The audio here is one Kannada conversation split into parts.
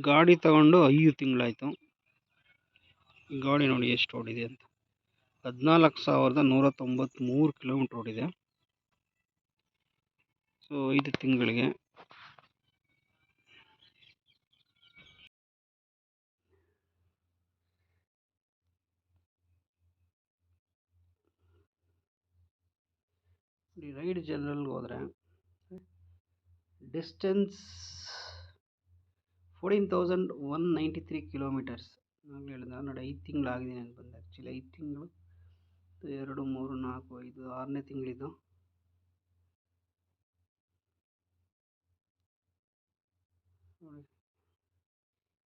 ಗಾಡಿ ತಗೊಂಡು ಐದು ತಿಂಗಳಾಯಿತು. ಗಾಡಿ ನೋಡಿ ಎಷ್ಟು ಓಡಿದೆ ಅಂತ. ಹದಿನಾಲ್ಕು ಸಾವಿರದ ನೂರ ತೊಂಬತ್ತ್ಮೂರು ಕಿಲೋಮೀಟ್ರ್ ಓಡಿದೆ. ಸೊ, ಐದು ತಿಂಗಳಿಗೆ. ರೈಡ್ ಜನರಲ್ಗೆ ಹೋದರೆ, distance fourteen thousand one ninety three kilometres ನಾನು ಹೇಳಿದೆ ನೋಡಿ, ಐದು ತಿಂಗಳಾಗಿದೆ ಅಂತ ಬಂದು ಆ್ಯಕ್ಚುಲಿ ಐದು ತಿಂಗಳು. ಎರಡು, ಮೂರು, ನಾಲ್ಕು, ಐದು, ಆರನೇ ತಿಂಗಳಿದ್ದು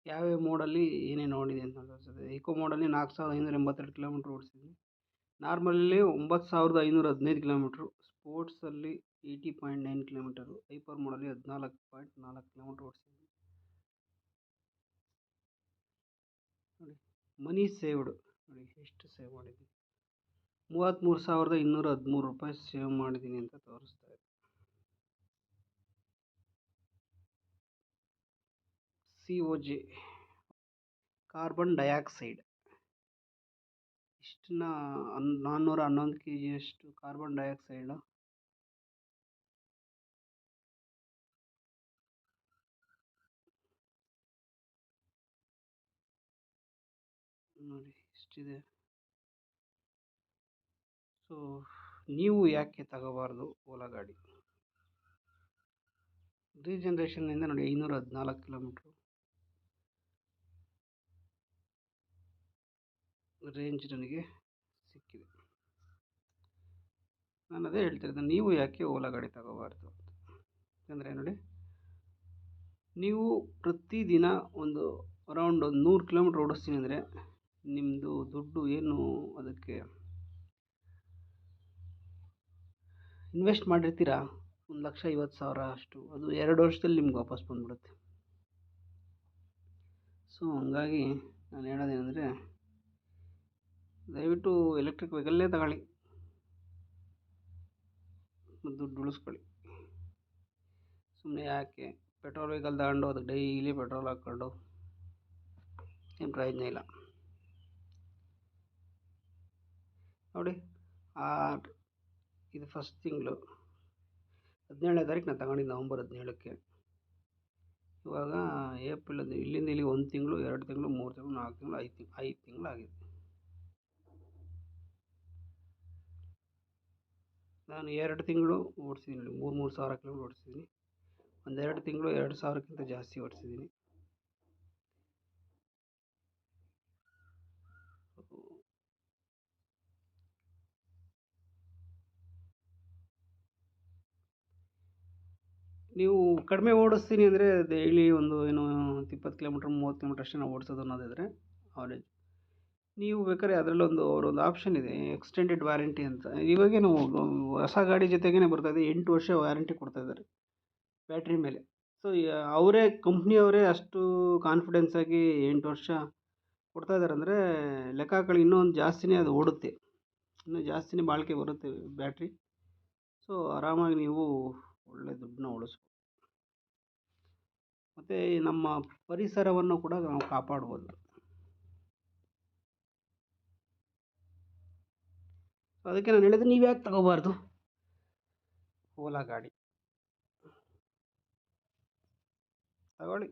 ಯಾವ್ಯಾವ ಮೋಡಲ್ಲಿ ಏನೇನು ನೋಡಿದೆ ಅಂತ ತೋರಿಸ್ತದೆ ಇಕೋ ಮೋಡಲ್ಲಿ ನಾಲ್ಕು ಸಾವಿರದ ಐನೂರ ಎಂಬತ್ತೆರಡು ಕಿಲೋಮೀಟ್ರ್ ಓಡಿಸಿದ್ದೀನಿ ನಾರ್ಮಲಲ್ಲಿ ಒಂಬತ್ತು ಸಾವಿರದ ಐನೂರ ಹದಿನೈದು ಕಿಲೋಮೀಟ್ರು ಸ್ಪೋರ್ಟ್ಸಲ್ಲಿ eighty point nine kilometre hyper ಮೋಡಲ್ಲಿ ಹದಿನಾಲ್ಕು ಪಾಯಿಂಟ್ ನಾಲ್ಕು ಕಿಲೋಮೀಟ್ರ್ ಓಡಿಸಿದ್ದೀನಿ ನೋಡಿ, ಮನಿ ಸೇವ್ಡ್. ನೋಡಿ, ಎಷ್ಟು ಸೇವ್ ಮಾಡಿದ್ದೀನಿ. ಮೂವತ್ತ್ಮೂರು ಸಾವಿರದ ಇನ್ನೂರ ಹದಿಮೂರು ರೂಪಾಯಿ ಸೇವ್ ಮಾಡಿದ್ದೀನಿ ಅಂತ ತೋರಿಸ್ತಾ ಇದೆ. ಸಿ ಒ ಜೆ ಕಾರ್ಬನ್ ಡೈಆಕ್ಸೈಡ್ ಇಷ್ಟನ್ನ ಹನ್ ನಾನ್ನೂರ ಹನ್ನೊಂದು ಕೆ ಜಿಯಷ್ಟು ಕಾರ್ಬನ್ ಡೈಆಕ್ಸೈಡ ನೋಡಿ ಇಷ್ಟಿದೆ ಸೊ ನೀವು ಯಾಕೆ ತಗೋಬಾರ್ದು ಓಲಾ ಗಾಡಿ? ರೀಜನ್ರೇಷನ್ನಿಂದ ನೋಡಿ ಐನೂರ ಹದಿನಾಲ್ಕು ಕಿಲೋಮೀಟ್ರು. ರೇಂಜ್ ನನಗೆ ಸಿಕ್ಕಿದೆ. ನಾನು ಅದೇ ಹೇಳ್ತಿರೋದು ನೀವು ಯಾಕೆ ಓಲಾ ಗಾಡಿ ತಗೋಬಾರ್ದು ಯಾಕಂದರೆ ನೋಡಿ ನೀವು ಪ್ರತಿದಿನ ಒಂದು ಅರೌಂಡ್ ಒಂದು ನೂರು ಕಿಲೋಮೀಟ್ರ್ ಓಡಿಸ್ತೀನಿ ಅಂದರೆ ನಿಮ್ಮದು ದುಡ್ಡು ಏನು ಅದಕ್ಕೆ ಇನ್ವೆಸ್ಟ್ ಮಾಡಿರ್ತೀರಾ? ಒಂದು ಲಕ್ಷ ಐವತ್ತು ಸಾವಿರ ಅಷ್ಟು. ಅದು ಎರಡು ವರ್ಷದಲ್ಲಿ ನಿಮ್ಗೆ ವಾಪಸ್ ಬಂದ್ಬಿಡುತ್ತೆ. ಸೊ ಹಂಗಾಗಿ ನಾನು ಹೇಳೋದೇನೆಂದರೆ ದಯವಿಟ್ಟು ಎಲೆಕ್ಟ್ರಿಕ್ ವೆಹಿಕಲ್ಲೇ ತಗೊಳ್ಳಿ. ದುಡ್ಡು ಉಳಿಸ್ಕೊಳ್ಳಿ. ಸುಮ್ಮನೆ ಯಾಕೆ ಪೆಟ್ರೋಲ್ ವೆಹಿಕಲ್ ತಗೊಂಡು ಅದಕ್ಕೆ ಡೈಲಿ ಪೆಟ್ರೋಲ್ ಹಾಕ್ಕೊಂಡು, ಏನು ಪ್ರಯೋಜನ ಇಲ್ಲ. ನೋಡಿ ಆ ಇದು ಫಸ್ಟ್ ತಿಂಗಳು. ಹದಿನೇಳನೇ ತಾರೀಕು ನಾನು ತಗೊಂಡಿದ್ದು ನವಂಬರ್ ಹದಿನೇಳಕ್ಕೆ. ಇವಾಗ ಏಪ್ರಿಲ್ ಇಲ್ಲಿಂದ ಇಲ್ಲಿಗೆ ಒಂದು ತಿಂಗಳು, ಎರಡು ತಿಂಗಳು, ಮೂರು ತಿಂಗಳು, ನಾಲ್ಕು ತಿಂಗಳು, ಐದು ತಿಂಗಳು ಐದು ತಿಂಗಳು ಆಗಿದೆ. ನಾನು ಎರಡು ತಿಂಗಳು ಓಡಿಸಿದ್ದೀನಿ, ಮೂರು ಮೂರು ಸಾವಿರ ಕಿಲೋಮೀಟ್ರ್ ಓಡಿಸಿದ್ದೀನಿ. ಒಂದೆರಡು ತಿಂಗಳು, ಎರಡು ಸಾವಿರಕ್ಕಿಂತ ಜಾಸ್ತಿ ಓಡಿಸಿದ್ದೀನಿ. ನೀವು ಕಡಿಮೆ ಓಡಿಸ್ತೀನಿ ಅಂದರೆ ಡೈಲಿ ಒಂದು ಏನು ಇಪ್ಪತ್ತು ಕಿಲೋಮೀಟ್ರ್, ಮೂವತ್ತು ಕಿಲೋಮೀಟ್ರ್ ಅಷ್ಟೇ ನಾವು ಓಡಿಸೋದು ಅನ್ನೋದಿದ್ರೆ ಅವರೇಜ್ ನೀವು ಬೇಕಾದ್ರೆ ಅದರಲ್ಲೊಂದು ಅವರೊಂದು ಆಪ್ಷನ್ ಇದೆ ಎಕ್ಸ್ಟೆಂಡೆಡ್ ವ್ಯಾರಂಟಿ ಅಂತ. ಇವಾಗೇನು ಹೊಸ ಗಾಡಿ ಜೊತೆಗೇ ಬರ್ತಾಯಿದೆ ಎಂಟು ವರ್ಷ ವ್ಯಾರಂಟಿ ಕೊಡ್ತಾಯಿದ್ದಾರೆ ಬ್ಯಾಟ್ರಿ ಮೇಲೆ. ಸೊ ಅವರೇ ಕಂಪ್ನಿಯವರೇ ಅಷ್ಟು ಕಾನ್ಫಿಡೆನ್ಸಾಗಿ ಎಂಟು ವರ್ಷ ಕೊಡ್ತಾಯಿದ್ದಾರೆ ಅಂದರೆ ಲೆಕ್ಕ ಹಾಕೊಳ್ಳಿ ಇನ್ನೂ ಒಂದು ಜಾಸ್ತಿನೇ ಅದು ಓಡುತ್ತೆ. ಇನ್ನೂ ಜಾಸ್ತಿನೇ ಬಾಳಿಕೆ ಬರುತ್ತೆ ಬ್ಯಾಟ್ರಿ ಸೊ ಆರಾಮಾಗಿ ನೀವು ಒಳ್ಳೆ ದುಡ್ಡನ್ನ ಉಳಿಸ್ಬೋದು. ಮತ್ತು ನಮ್ಮ ಪರಿಸರವನ್ನು ಕೂಡ ನಾವು ಕಾಪಾಡ್ಬೋದು. ಅದಕ್ಕೆ ನಾನು ಹೇಳಿದ್ರೆ ನೀವು ಯಾಕೆ ತಗೋಬಾರ್ದು? ಓಲಾ ಗಾಡಿ. ತಗೊಳ್ಳಿ.